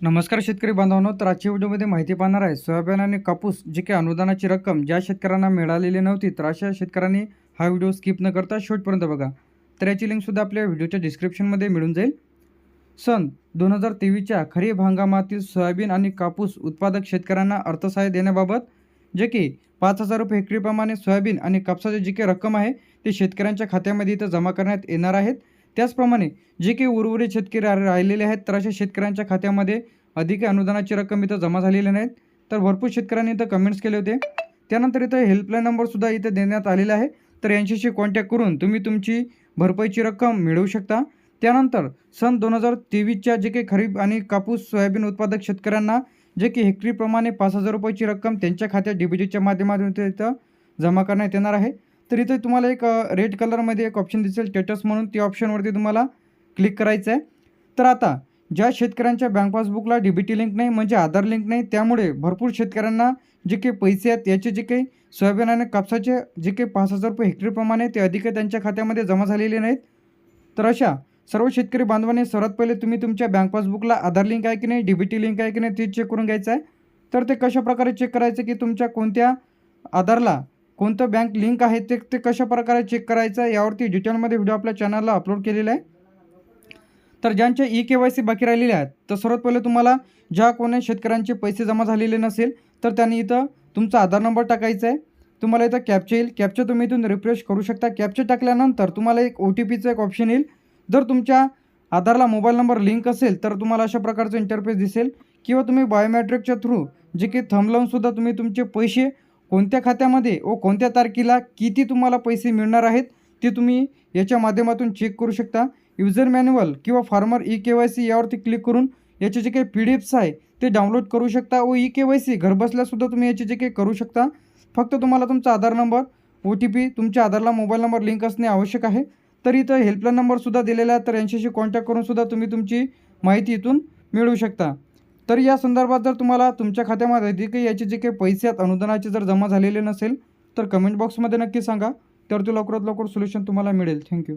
नमस्कार शेतकरी बांधवांनो तर आजच्या व्हिडिओमध्ये माहिती पाहणार आहे सोयाबीन आणि कापूस जी काही अनुदानाची रक्कम ज्या शेतकऱ्यांना मिळालेली नव्हती तर अशा शेतकऱ्यांनी हा व्हिडिओ स्किप न करता शेवटपर्यंत बघा. तर याची लिंकसुद्धा आपल्या व्हिडिओच्या डिस्क्रिप्शनमध्ये मिळून जाईल. सन दोन हजार तेवीसच्या खरीप हंगामातील सोयाबीन आणि कापूस उत्पादक शेतकऱ्यांना अर्थसहाय्य देण्याबाबत जे की पाच हजार रुपये हेक्टरीप्रमाणे सोयाबीन आणि कापसाची जी काही रक्कम आहे ती शेतकऱ्यांच्या खात्यामध्ये इथं जमा करण्यात येणार आहेत. त्याचप्रमाणे जे काही उर्वरित शेतकरी रा- राहिलेले आहेत तर अशा शेतकऱ्यांच्या खात्यामध्ये अधिक अनुदानाची रक्कम इथं जमा झालेली नाहीत. तर भरपूर शेतकऱ्यांनी इथं कमेंट्स केले होते. त्यानंतर इथं हेल्पलाईन नंबरसुद्धा इथं देण्यात आलेला आहे. तर यांच्याशी कॉन्टॅक्ट करून तुम्ही तुमची भरपाईची रक्कम मिळवू शकता. त्यानंतर सन दोन हजार तेवीसच्या जे काही खरीप आणि कापूस सोयाबीन उत्पादक शेतकऱ्यांना जे की हेक्टरीप्रमाणे पाच हजार रुपयाची रक्कम त्यांच्या खात्यात डीबीटीच्या माध्यमातून इथं जमा करण्यात येणार आहे. तर इथे तुम्हाला एक रेड कलरमध्ये एक ऑप्शन दिसेल. स्टेटस म्हणून त्या ऑप्शनवरती तुम्हाला क्लिक करायचं आहे तर आता ज्या शेतकऱ्यांच्या बँक पासबुकला डी बी टी लिंक नाही म्हणजे आधार लिंक नाही त्यामुळे भरपूर शेतकऱ्यांना जे काही पैसे आहेत याचे जे काही सोयाबीन आणि कापसाचे जे काही पाच हजार रुपये हेक्टरीप्रमाणे ते अधिक त्यांच्या खात्यामध्ये जमा झालेले नाहीत. तर अशा सर्व शेतकरी बांधवांनी सर्वात पहिले तुम्ही तुमच्या बँक पासबुकला आधार लिंक आहे की नाही डी बी टी लिंक आहे की नाही ते चेक करून घ्यायचं आहे तर ते कशा प्रकारे चेक करायचं की तुमच्या कोणत्या आधारला कोणतं बँक लिंक आहे ते ते कशा प्रकारे चेक करायचं आहे यावरती डिटेलमध्ये व्हिडिओ आपल्या चॅनलला अपलोड केलेला आहे. तर ज्यांच्या ई के वाय सी बाकी राहिलेल्या आहेत तर सर्वात पहिले तुम्हाला ज्या कोणी शेतकऱ्यांचे पैसे जमा झालेले नसेल तर त्यांनी इथं तुमचा आधार नंबर टाकायचा आहे. तुम्हाला इथं कॅपचे येईल. कॅपचे तुम्ही इथून रिफ्रेश करू शकता. कॅपचे टाकल्यानंतर तुम्हाला एक ओ टी पीचं एक ऑप्शन येईल. जर तुमच्या आधारला मोबाईल नंबर लिंक असेल तर तुम्हाला अशा प्रकारचं इंटरफेस दिसेल. किंवा तुम्ही बायोमॅट्रिकच्या थ्रू जे की थंब लावूनसुद्धा तुम्ही तुमचे पैसे कोणत्या खात्यामध्ये व कोणत्या तारखेला किती तुम्हाला पैसे मिळणार आहेत ते तुम्ही याच्या माध्यमातून चेक करू शकता. युजर मॅन्युअल किंवा farmer E K Y C यावरती क्लिक करून याचे जे काही पी डी एफ्स आहे ते डाउनलोड करू शकता व ई के वाय सी घरबसल्यासुद्धा तुम्ही याचे जे काही करू शकता. फक्त तुम्हाला तुमचा Aadhaar number O T P तुमच्या आधारला मोबाईल नंबर लिंक असणे आवश्यक आहे. तर इथं हेल्पलाईन नंबरसुद्धा दिलेला आहे तर यांच्याशी कॉन्टॅक्ट करूनसुद्धा तुम्ही तुमची माहिती इथून मिळवू शकता. तर या संदर्भात जर तुम्हाला तुमच्या खात्यामध्ये अधिक याचे जे काही पैसे आहेत अनुदानाचे जर जमा झालेले नसेल तर कमेंट बॉक्समध्ये नक्की सांगा. तर ते लवकरात लवकर सोल्युशन तुम्हाला मिळेल. थँक्यू